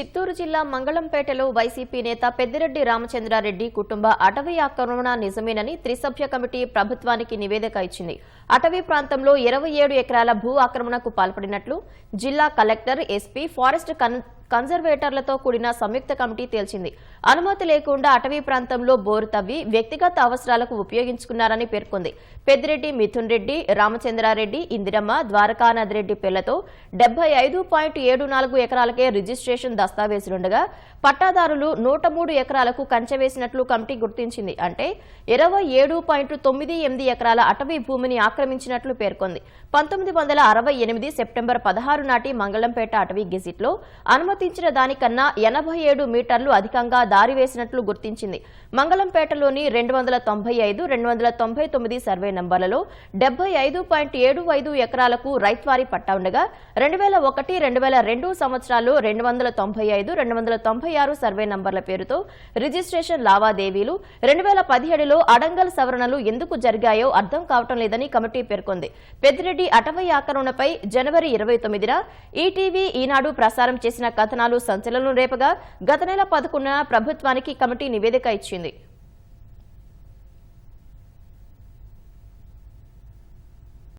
చిత్తూరు జిల్లా మంగళంపేటలో వైసీపీ నేత పెద్దిరెడ్డి రామచంద్రారెడ్డి కుటుంబ అటవీ ఆక్రమణ నిజమేనని త్రిసభ్య కమిటీ ప్రభుత్వానికి నివేదిక ఇచ్చింది. అటవీ ప్రాంతంలో ఇరవై ఏడు ఎకరాల భూ ఆక్రమణకు పాల్పడినట్లు జిల్లా కలెక్టర్ ఎస్పీ ఫారెస్ట్ కన్ కన్జర్వేటర్లతో కూడిన సంయుక్త కమిటీ తేల్చింది. అనుమతి లేకుండా అటవీ ప్రాంతంలో బోరు తవ్వి వ్యక్తిగత అవసరాలకు ఉపయోగించుకున్నారని పేర్కొంది. పెద్దిరెడ్డి మిథున్ రెడ్డి రామచంద్రారెడ్డి ఇందిరమ్మ ద్వారకానాథ్ రెడ్డి పిల్లతో డెబ్బై ఐదు పాయింట్ ఏడు నాలుగు ఎకరాలకే రిజిస్ట్రేషన్ దస్తావేజులుండగా పట్టాదారులు నూట మూడు ఎకరాలకు కంచె వేసినట్లు కమిటీ గుర్తించింది అంటే ఇరవై ఏడు పాయింట్ తొమ్మిది ఎనిమిది ఎకరాల అటవీ భూమిని ఆక్రమించినట్లు పేర్కొంది. పంతొమ్మిది వందల అరవై ఎనిమిది సెప్టెంబర్ పదహారు నాటి మంగళంపేట అటవీ గెజిట్లో అనుమతించిన దానికన్నా ఎనభై ఏడు మీటర్లు అధికంగా దారి వేసినట్లు గుర్తించింది. మంగళంపేటలోని రెండు వందల తొంభై ఐదు రెండు వందల తొంభై తొమ్మిది సర్వే నంబర్లలో డెబ్బై ఐదు పాయింట్ ఏడు ఐదు ఎకరాలకు రైత్వారీ పట్టా ఉండగా రెండు వేల ఒకటి రెండు వేల రెండు సంవత్సరాల్లో రెండు వందల తొంభై ఐదు రెండు వందల తొంభై ఆరు సర్వే నంబర్ల పేరుతో రిజిస్ట్రేషన్ లావాదేవీలు రెండు వేల పదిహేడులో అడంగల్ సవరణలు ఎందుకు జరిగాయో అర్థం కావటం లేదని కమిటీ పేర్కొంది. పెద్దిరెడ్డి అటవీ ఆక్రమణపై జనవరి ఇరవై తొమ్మిదిన ఈటీవీ ఈనాడు ప్రసారం చేసిన కథ కథనాలు సంచలనం రేపగా గత నెల పదకొండున ప్రభుత్వానికి కమిటీ నివేదిక ఇచ్చింది.